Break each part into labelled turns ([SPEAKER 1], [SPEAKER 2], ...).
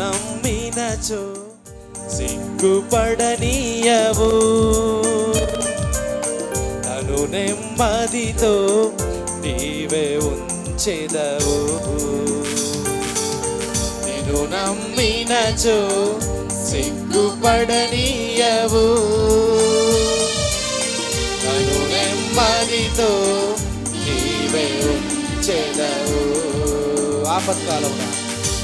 [SPEAKER 1] నమ్మినచో సిగ్గుపడనీయవు. తను నెమ్మదితో నీవే ఉంచెదవు. నిన్ను నమ్మినచో సిగ్గుపడనీయవు. తను నెమ్మదితో నీవే ఉంచెదవు. ఆపత్కాలమున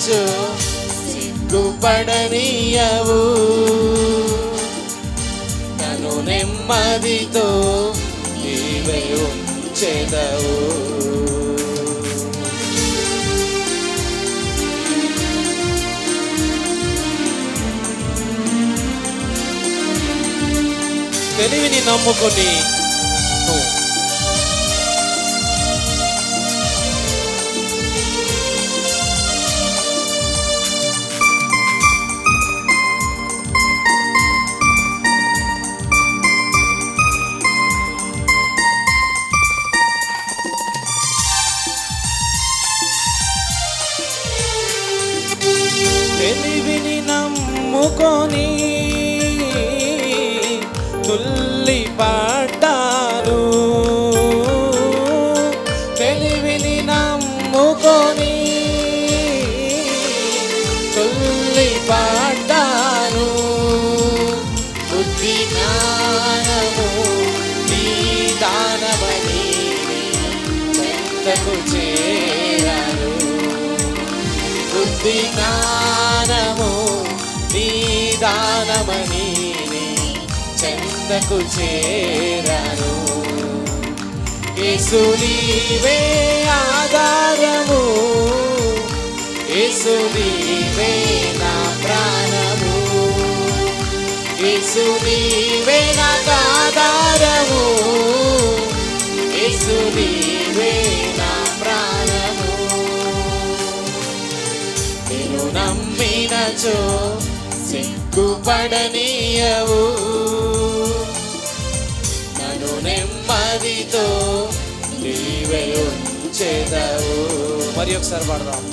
[SPEAKER 1] నమ్మినచో సిగ్గుపడనీయవు నన్ను నెమ్మదితో నీవే ఉంచెదవు. తెలివిని నమ్ముకొని నువ్వు నమ్ముకొని తుల్లి పాడాను బుద్ధి జ్ఞానము నీ దానమని చెంతకు చేరాను. బుద్ధి జ్ఞానము నీ దానమని చెంతకు చేరాను. యేసు నీవే ఆధారము. యేసు నీవే నా ప్రాణము. యేసు నీవే నాకు ఆధారము. యేసు నీవే నా ప్రాణము. నేను నమ్మినచో సిగ్గుపడనీయవు. నెమ్మదితో నీవే ఉంచెదవు. మరి ఒకసారి పాడదాం.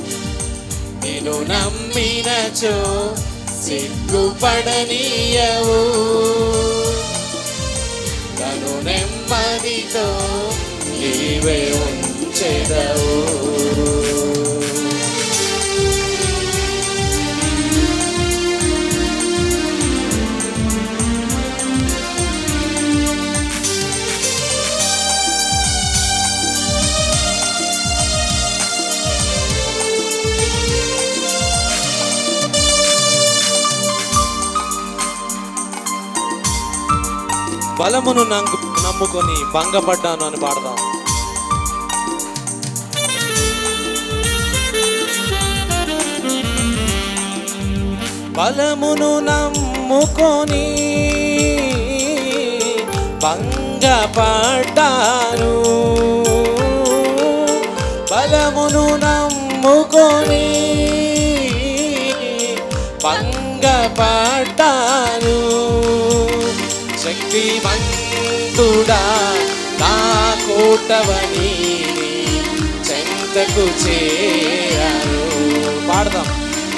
[SPEAKER 1] నేను నమ్మినచో సిగ్గుపడనీయవు నన్ను నెమ్మదితో నీవే ఉంచెదవు. బలమును నమ్ముకొని భంగపడ్డాను అని పాడదాం. బలమును నమ్ముకొని భంగపడ్డాను. బలమును నమ్ముకొని భంగపడ్డాను. శక్తిమంతుడా నా కోటవని చెంతకు చేరాను. పాడదాం.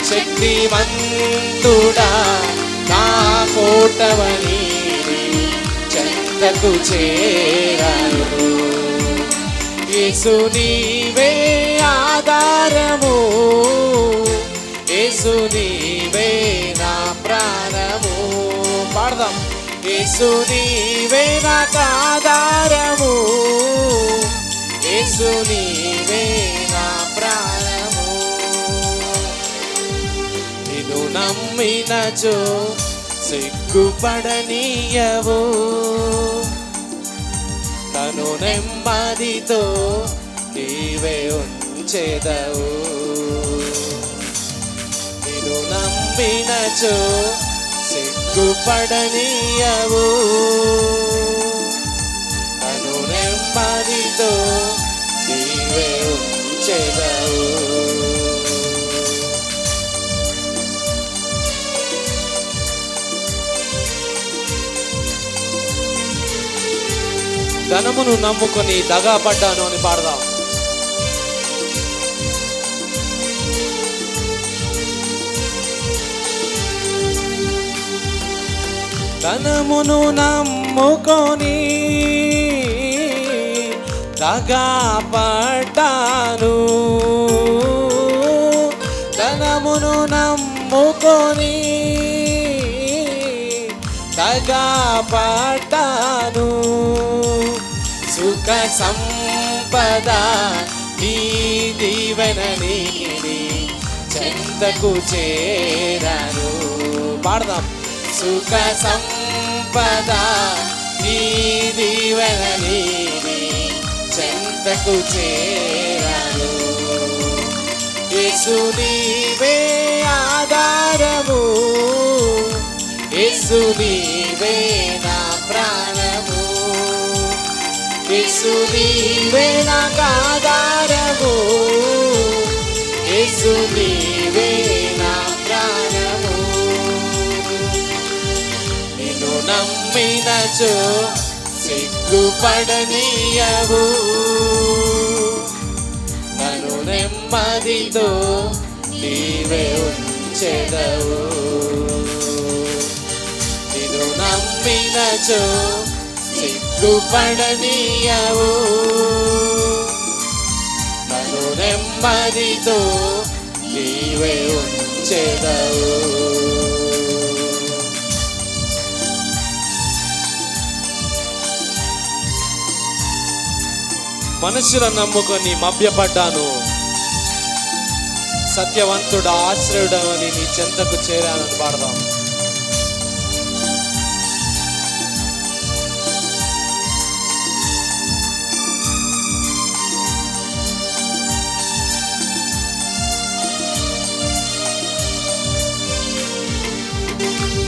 [SPEAKER 1] శక్తిమంతుడా నా కోటవని చెంతకు చేరాను. యేసు నీవే ఆధారము. యేసు నీవే యేసు నీవే నాకు యేసు నీవే నా ప్రాణము. నిన్ను నమ్మినచో సిగ్గుపడనీయవు. తను నెమ్మదితో నీవే ఉంచెదవు. నిన్ను నమ్మినచో సిగ్గుపడనీయవు నన్ను నెమ్మదితో నీవే ఉంచెదవు. ధనమును నమ్ముకొని దగా పడ్డాను అని పాడదాం. ధనమును నమ్ముకొని దగా పడ్డాను. ధనమును నమ్ముకొని దగా పడ్డాను. సుఖ సంపద నీ దీవెన నీడి చెంతకు చేరాను. పాడదాం. సుఖ సంపద నీ దీవెన నీది చెంతకు చేరను. యేసు నీవే నమ్మినచో సిగ్గుపడనీయవు. నన్ను నెమ్మదితో నీవే ఉంచెదవు. నిన్ను నమ్మినచో సిగ్గుపడనీయవు. నన్ను నెమ్మదితో నీవే ఉంచెదవు. మనుషుల నమ్ముకొని మభ్యపడ్డాను. సత్యవంతుడు ఆశ్రయుడని నీ చెంతకు చేరానని పాడదాం.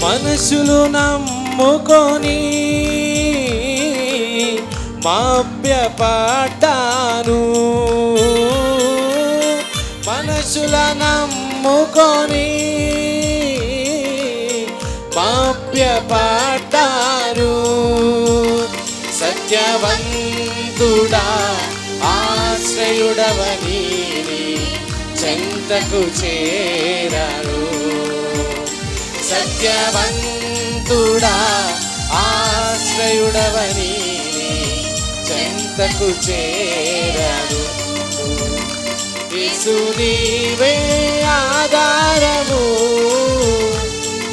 [SPEAKER 1] మనుషులు నమ్ముకొని మభ్యపడ్డాను మనుషుల నమ్ముకొని పాప్యపడ్డారు సత్యవంతుడా ఆశ్రయుడవని చెంతకు చేరారు. సత్యవంతుడా ఆశ్రయుడవని చెంతకు చేరాను యేసు నీవే ఆధారము.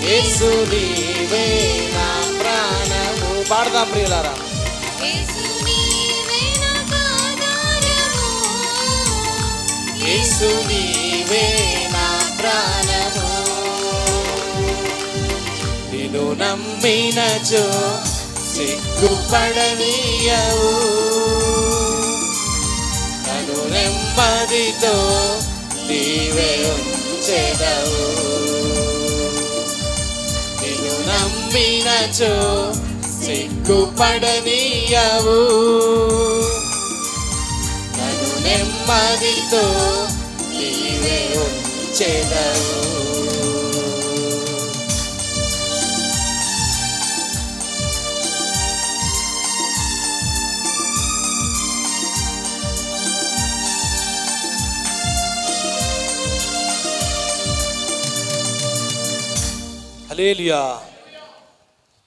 [SPEAKER 1] యేసు నీవే నా ప్రాణము. పాడదాం ప్రియులారా.
[SPEAKER 2] యేసు నీవే
[SPEAKER 1] నా ప్రాణము. నిన్ను నమ్మినచో సిగ్గుపడనీయవు నన్ను నెమ్మదితో నీవే ఉంచెదవు. నిన్ను నమ్మినచో సిగ్గుపడనీయవు. నన్ను నెమ్మదితో నీవే ఉంచెదవు. Aleluia.